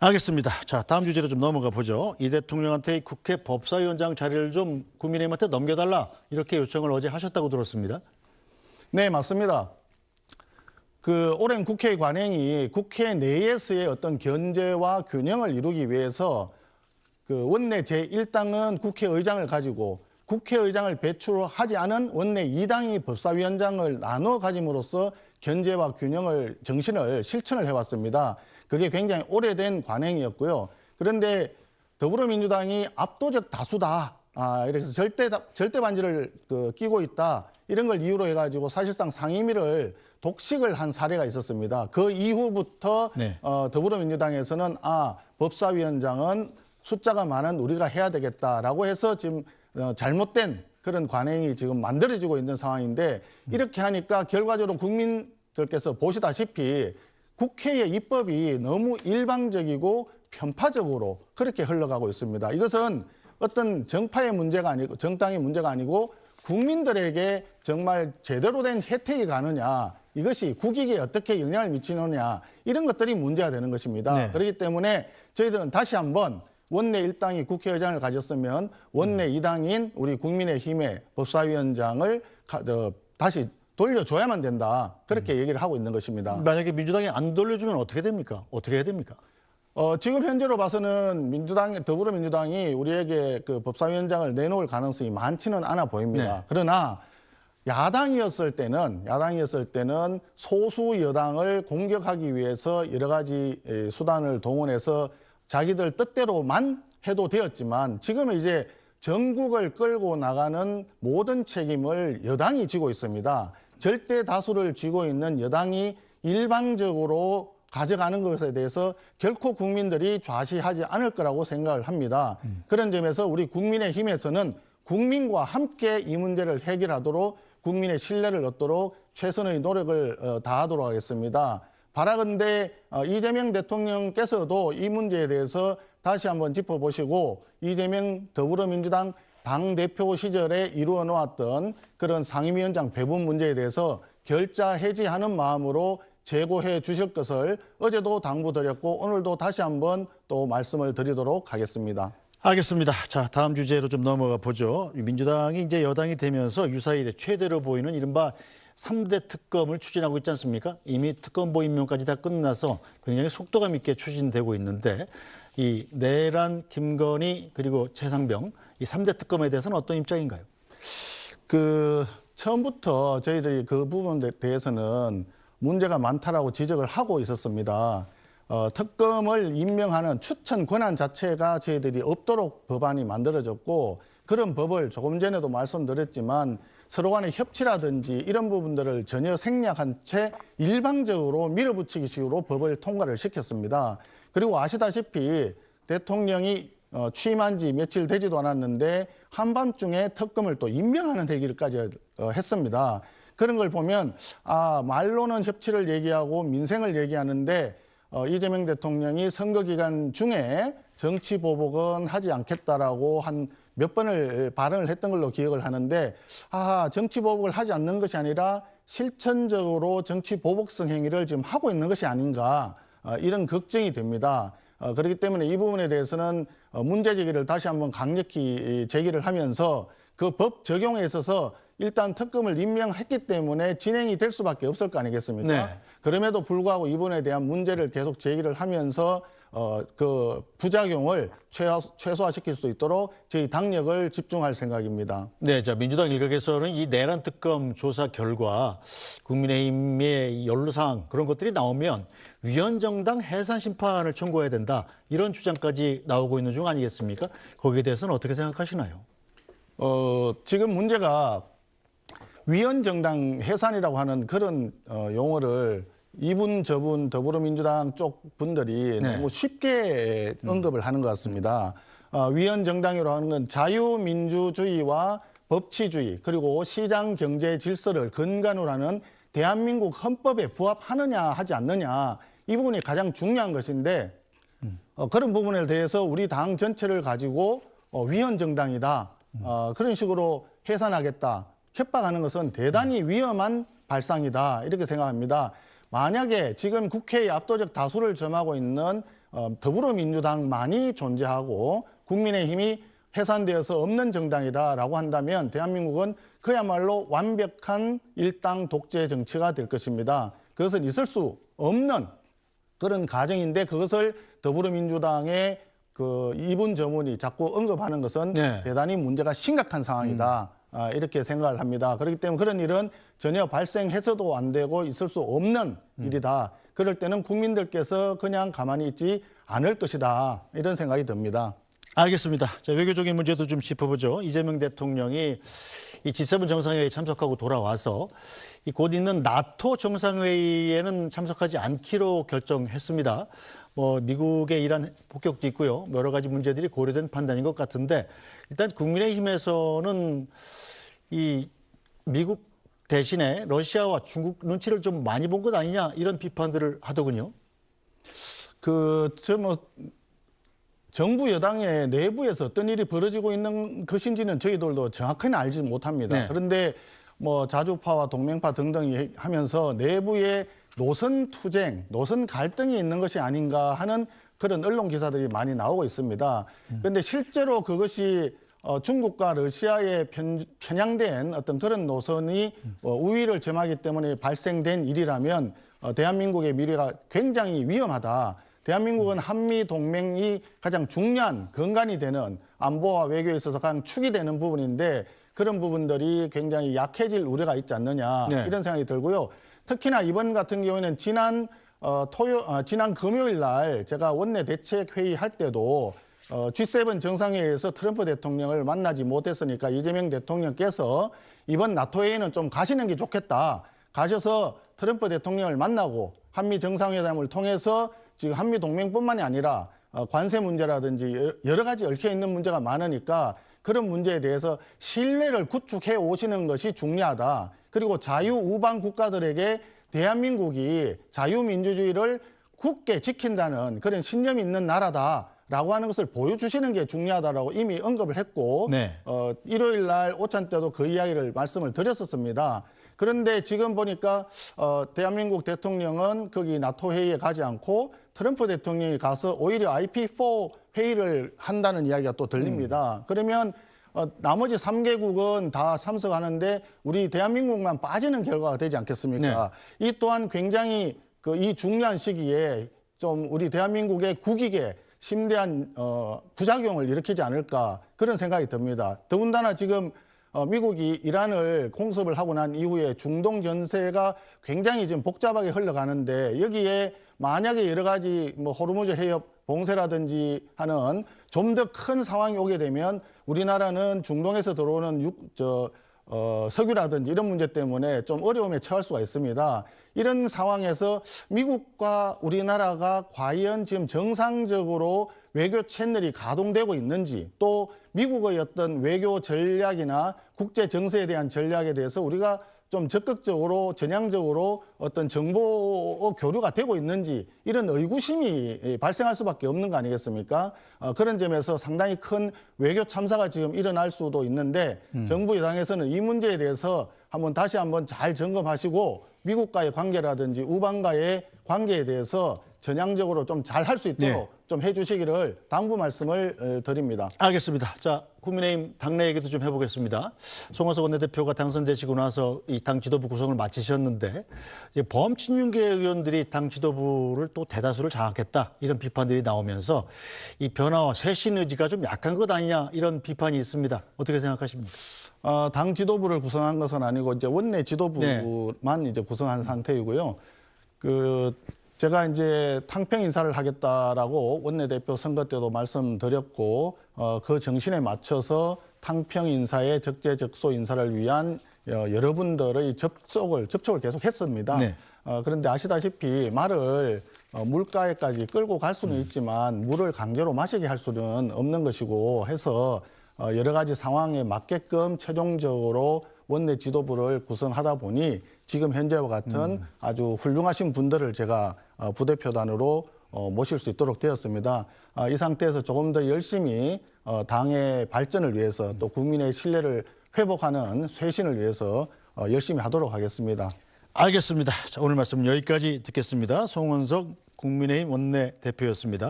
알겠습니다. 자, 다음 주제로 좀 넘어가 보죠. 이 대통령한테 국회 법사위원장 자리를 좀 국민의힘한테 넘겨달라 이렇게 요청을 어제 하셨다고 들었습니다. 네, 맞습니다. 그 오랜 국회 관행이 국회 내에서의 어떤 견제와 균형을 이루기 위해서 그 원내 제1당은 국회의장을 가지고 국회의장을 배출하지 않은 원내 2당이 법사위원장을 나눠 가짐으로써 견제와 균형을 정신을 실천을 해왔습니다. 그게 굉장히 오래된 관행이었고요. 그런데 더불어민주당이 압도적 다수다. 아, 이렇게 해서 절대, 절대 반지를 그 끼고 있다. 이런 걸 이유로 해가지고 사실상 상임위를 독식을 한 사례가 있었습니다. 그 이후부터 네. 어, 더불어민주당에서는 아, 법사위원장은 숫자가 많은 우리가 해야 되겠다라고 해서 지금 어, 잘못된 그런 관행이 지금 만들어지고 있는 상황인데 이렇게 하니까 결과적으로 국민들께서 보시다시피 국회의 입법이 너무 일방적이고 편파적으로 그렇게 흘러가고 있습니다. 이것은 어떤 정파의 문제가 아니고 정당의 문제가 아니고 국민들에게 정말 제대로 된 혜택이 가느냐 이것이 국익에 어떻게 영향을 미치느냐 이런 것들이 문제가 되는 것입니다. 네. 그렇기 때문에 저희들은 다시 한번 원내 일당이 국회의장을 가졌으면 원내 이당인 우리 국민의힘의 법사위원장을 가- 어, 다시 돌려줘야만 된다. 그렇게 얘기를 하고 있는 것입니다. 만약에 민주당이 안 돌려주면 어떻게 됩니까? 어떻게 해야 됩니까? 어, 지금 현재로 봐서는 민주당, 더불어민주당이 우리에게 그 법사위원장을 내놓을 가능성이 많지는 않아 보입니다. 네. 그러나 야당이었을 때는 야당이었을 때는 소수 여당을 공격하기 위해서 여러 가지 에, 수단을 동원해서 자기들 뜻대로만 해도 되었지만 지금은 이제 전국을 끌고 나가는 모든 책임을 여당이 지고 있습니다. 절대 다수를 쥐고 있는 여당이 일방적으로 가져가는 것에 대해서 결코 국민들이 좌시하지 않을 거라고 생각을 합니다. 그런 점에서 우리 국민의 힘에서는 국민과 함께 이 문제를 해결하도록 국민의 신뢰를 얻도록 최선의 노력을 어, 다하도록 하겠습니다. 바라건대 어, 이재명 대통령께서도 이 문제에 대해서 다시 한번 짚어보시고 이재명 더불어민주당 당 대표 시절에 이루어 놓았던 그런 상임위원장 배분 문제에 대해서 결자 해지하는 마음으로 제고해 주실 것을 어제도 당부드렸고 오늘도 다시 한번 또 말씀을 드리도록 하겠습니다. 알겠습니다. 자, 다음 주제로 좀 넘어가 보죠. 민주당이 이제 여당이 되면서 유사일에 최대로 보이는 이른바 삼대 특검을 추진하고 있지 않습니까? 이미 특검보 임명까지 다 끝나서 굉장히 속도감 있게 추진되고 있는데 이 내란, 김건희 그리고 최상병 이 삼대 특검에 대해서는 어떤 입장인가요? 그 처음부터 저희들이 그 부분에 대해서는 문제가 많다라고 지적을 하고 있었습니다. 어, 특검을 임명하는 추천 권한 자체가 저희들이 없도록 법안이 만들어졌고 그런 법을 조금 전에도 말씀드렸지만 서로 간의 협치라든지 이런 부분들을 전혀 생략한 채 일방적으로 밀어붙이기 식으로 법을 통과를 시켰습니다. 그리고 아시다시피 대통령이 어, 취임한 지 며칠 되지도 않았는데 한밤중에 특검을 또 임명하는 얘기까지 어, 했습니다. 그런 걸 보면 아 말로는 협치를 얘기하고 민생을 얘기하는데 어, 이재명 대통령이 선거 기간 중에 정치 보복은 하지 않겠다라고 한 몇 번을 발언을 했던 걸로 기억을 하는데 아 정치 보복을 하지 않는 것이 아니라 실천적으로 정치 보복성 행위를 지금 하고 있는 것이 아닌가 어, 이런 걱정이 됩니다. 어, 그렇기 때문에 이 부분에 대해서는 어, 문제 제기를 다시 한번 강력히 제기를 하면서 그 법 적용에 있어서 일단 특검을 임명했기 때문에 진행이 될 수밖에 없을 거 아니겠습니까? 네. 그럼에도 불구하고 이분에 대한 문제를 계속 제기를 하면서 어, 그 부작용을 최하, 최소화시킬 수 있도록 저희 당력을 집중할 생각입니다. 네, 자 민주당 일각에서는 이 내란 특검 조사 결과 국민의힘의 연루 사항 그런 것들이 나오면 위헌정당 해산 심판을 청구해야 된다 이런 주장까지 나오고 있는 중 아니겠습니까? 거기에 대해서는 어떻게 생각하시나요? 어, 지금 문제가 위헌정당 해산이라고 하는 그런 어, 용어를 이분 저분 더불어민주당 쪽 분들이 네. 너무 쉽게 언급을 하는 것 같습니다. 어, 위헌 정당이라고 하는 건 자유민주주의와 법치주의 그리고 시장 경제 질서를 근간으로 하는 대한민국 헌법에 부합하느냐 하지 않느냐 이 부분이 가장 중요한 것인데 어, 그런 부분에 대해서 우리 당 전체를 가지고 어, 위헌 정당이다. 어, 그런 식으로 해산하겠다. 협박하는 것은 대단히 위험한 발상이다. 이렇게 생각합니다. 만약에 지금 국회의 압도적 다수를 점하고 있는 어, 더불어민주당만이 존재하고 국민의힘이 해산되어서 없는 정당이다라고 한다면 대한민국은 그야말로 완벽한 일당 독재 정치가 될 것입니다. 그것은 있을 수 없는 그런 가정인데 그것을 더불어민주당의 그 이분 저문이 자꾸 언급하는 것은 네. 대단히 문제가 심각한 상황이다. 아, 이렇게 생각을 합니다. 그렇기 때문에 그런 일은 전혀 발생해서도 안 되고 있을 수 없는 일이다. 그럴 때는 국민들께서 그냥 가만히 있지 않을 것이다. 이런 생각이 듭니다. 알겠습니다. 자, 외교적인 문제도 좀 짚어보죠. 이재명 대통령이 이 G7 정상회의에 참석하고 돌아와서 이 곧 있는 나토 정상회의에는 참석하지 않기로 결정했습니다. 뭐 미국의 이란 폭격도 있고요. 여러 가지 문제들이 고려된 판단인 것 같은데 일단 국민의힘에서는 이 미국 대신에 러시아와 중국 눈치를 좀 많이 본 것 아니냐 이런 비판들을 하더군요. 그, 저 뭐, 정부 여당의 내부에서 어떤 일이 벌어지고 있는 것인지는 저희들도 정확히는 알지 못합니다. 네. 그런데 뭐 자주파와 동맹파 등등이 하면서 내부에 노선 투쟁, 노선 갈등이 있는 것이 아닌가 하는 그런 언론 기사들이 많이 나오고 있습니다. 그런데 실제로 그것이 어, 중국과 러시아에 편, 편향된 어떤 그런 노선이 어, 우위를 점하기 때문에 발생된 일이라면 어, 대한민국의 미래가 굉장히 위험하다. 대한민국은 한미 동맹이 가장 중요한 근간이 되는 안보와 외교에 있어서 가장 축이 되는 부분인데 그런 부분들이 굉장히 약해질 우려가 있지 않느냐 네. 이런 생각이 들고요. 특히나 이번 같은 경우에는 지난 어, 토요 어, 지난 금요일 날 제가 원내 대책 회의 할 때도 어, G7 정상회의에서 트럼프 대통령을 만나지 못했으니까 이재명 대통령께서 이번 나토 회의는 좀 가시는 게 좋겠다. 가셔서 트럼프 대통령을 만나고 한미 정상회담을 통해서 지금 한미 동맹뿐만이 아니라 어, 관세 문제라든지 여러 가지 얽혀 있는 문제가 많으니까 그런 문제에 대해서 신뢰를 구축해 오시는 것이 중요하다. 그리고 자유우방 국가들에게 대한민국이 자유민주주의를 굳게 지킨다는 그런 신념이 있는 나라다 라고 하는 것을 보여주시는 게 중요하다라고 이미 언급을 했고 네. 어, 일요일 날 오찬 때도 그 이야기를 말씀을 드렸었습니다. 그런데 지금 보니까 어, 대한민국 대통령은 거기 나토 회의에 가지 않고 트럼프 대통령이 가서 오히려 IP4 회의를 한다는 이야기가 또 들립니다. 그러면 어, 나머지 3개국은 다 참석하는데 우리 대한민국만 빠지는 결과가 되지 않겠습니까? 이 또한 굉장히 그 이 중요한 시기에 좀 우리 대한민국의 국익에 심대한 어, 부작용을 일으키지 않을까 그런 생각이 듭니다. 더군다나 지금 어, 미국이 이란을 공습을 하고 난 이후에 중동 전세가 굉장히 지금 복잡하게 흘러가는데 여기에 만약에 여러 가지 뭐 호르무즈 해협 봉쇄라든지 하는 좀 더 큰 상황이 오게 되면 우리나라는 중동에서 들어오는 육, 저, 어, 석유라든지 이런 문제 때문에 좀 어려움에 처할 수가 있습니다. 이런 상황에서 미국과 우리나라가 과연 지금 정상적으로 외교 채널이 가동되고 있는지 또 미국의 어떤 외교 전략이나 국제 정세에 대한 전략에 대해서 우리가 좀 적극적으로 전향적으로 어떤 정보 교류가 되고 있는지 이런 의구심이 발생할 수밖에 없는 거 아니겠습니까? 어, 그런 점에서 상당히 큰 외교 참사가 지금 일어날 수도 있는데 정부 여당에서는 이 문제에 대해서 한번 다시 한번 잘 점검하시고 미국과의 관계라든지 우방과의 관계에 대해서 전향적으로 좀 잘 할 수 있도록 네. 좀 해주시기를 당부 말씀을 어, 드립니다. 알겠습니다. 자, 국민의힘 당내 얘기도 좀 해보겠습니다. 송원석 원내대표가 당선되시고 나서 이 당 지도부 구성을 마치셨는데 이제 범친윤계 의원들이 당 지도부를 또 대다수를 장악했다 이런 비판들이 나오면서 이 변화와 쇄신 의지가 좀 약한 것 아니냐 이런 비판이 있습니다. 어떻게 생각하십니까? 어, 당 지도부를 구성한 것은 아니고 이제 원내 지도부만 네. 이제 구성한 상태이고요. 그 제가 이제 탕평 인사를 하겠다라고 원내대표 선거 때도 말씀드렸고 어, 그 정신에 맞춰서 탕평 인사의 적재적소 인사를 위한 어, 여러분들의 접촉을 접촉을 계속 했습니다. 네. 어, 그런데 아시다시피 말을 어, 물가에까지 끌고 갈 수는 있지만 물을 강제로 마시게 할 수는 없는 것이고 해서 어, 여러 가지 상황에 맞게끔 최종적으로 원내 지도부를 구성하다 보니 지금 현재와 같은 아주 훌륭하신 분들을 제가 어, 부대표단으로 어, 모실 수 있도록 되었습니다. 아, 이 상태에서 조금 더 열심히 어, 당의 발전을 위해서 또 국민의 신뢰를 회복하는 쇄신을 위해서 어, 열심히 하도록 하겠습니다. 알겠습니다. 자, 오늘 말씀 여기까지 듣겠습니다. 송원석 국민의힘 원내 대표였습니다.